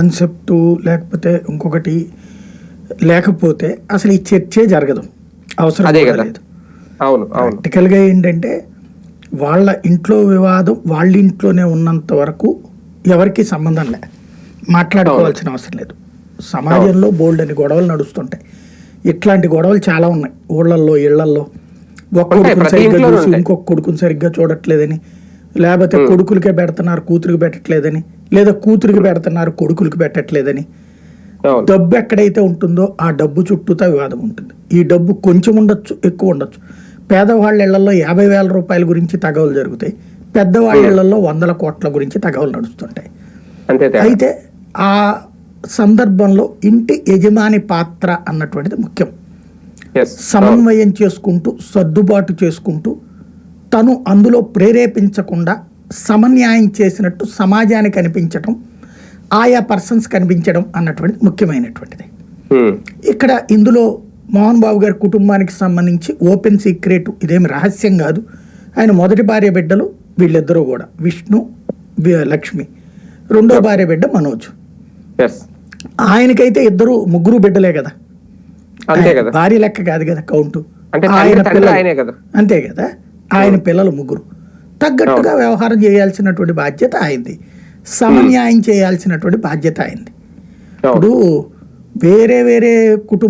Concept లేకపోతే ఇంకొకటి లేకపోతే అసలు ఈ చర్చే జరగదు. అవసరం అదే కూడా కదా. లేదు. అవును ప్రాక్టికల్గా ఏంటంటే వాళ్ళ ఇంట్లో వివాదం వాళ్ళ ఇంట్లోనే ఉన్నంత వరకు ఎవరికి సంబంధం లే. మాట్లాడుకోవాల్సిన అవసరం లేదు. సమాజంలో బోల్డ్ అని గొడవలు నడుస్తుంటాయి. ఇట్లాంటి గొడవలు చాలా ఉన్నాయి. ఊళ్ళల్లో ఇళ్ళల్లో. ఒక్క కొడుకుని సరిగ్గా చూసి. ఇంకొక కొడుకుని సరిగ్గా చూడట్లేదని లేకపోతే కొడుకులకే పెడుతున్నారు కూతురికి పెట్టట్లేదని లేదా కూతురికి పెడుతున్నారు కొడుకులకి పెట్టట్లేదని. డబ్బు ఎక్కడైతే ఉంటుందో ఆ డబ్బు చుట్టూతా వివాదం ఉంటుంది. ఈ డబ్బు కొంచెం ఉండొచ్చు ఎక్కువ ఉండొచ్చు. పేదవాళ్ళ ఇళ్ళలో యాభై వేల రూపాయల గురించి తగవలు జరుగుతాయి. పెద్దవాళ్ళ ఇళ్ళలో వందల కోట్ల గురించి తగవలు నడుస్తుంటాయి. అయితే ఆ సందర్భంలో ఇంటి యజమాని పాత్ర అన్నటువంటిది ముఖ్యం. Yes. సమన్వయం చేసుకుంటూ సర్దుబాటు చేసుకుంటూ తను అందులో ప్రేరేపించకుండా సమన్యాయం చేసినట్టు సమాజానికి కనిపించడం ఆయా పర్సన్స్ కనిపించడం అన్నటువంటిది ముఖ్యమైనటువంటిది. Hmm. ఇక్కడ ఇందులో మోహన్ బాబు గారి కుటుంబానికి సంబంధించి ఓపెన్ సీక్రెట్ ఇదేమి రహస్యం కాదు. ఆయన మొదటి భార్య బిడ్డలు వీళ్ళిద్దరూ కూడా. విష్ణు లక్ష్మి. రెండో భార్య బిడ్డ మనోజ్. ఆయనకైతే ఇద్దరు ముగ్గురు బిడ్డలే కదా. భార్య లెక్క కాదు కదా కౌంట్. ఆయన పిల్లలు. అంతే కదా. ఆయన పిల్లలు ముగ్గురు. తగ్గట్టుగా వ్యవహారం చేయాల్సినటువంటి బాధ్యత ఆయనది. సమన్యాయం చేయాల్సినటువంటి బాధ్యత ఆయనది. అవును. ఇప్పుడు వేరే వేరే కుటుంబ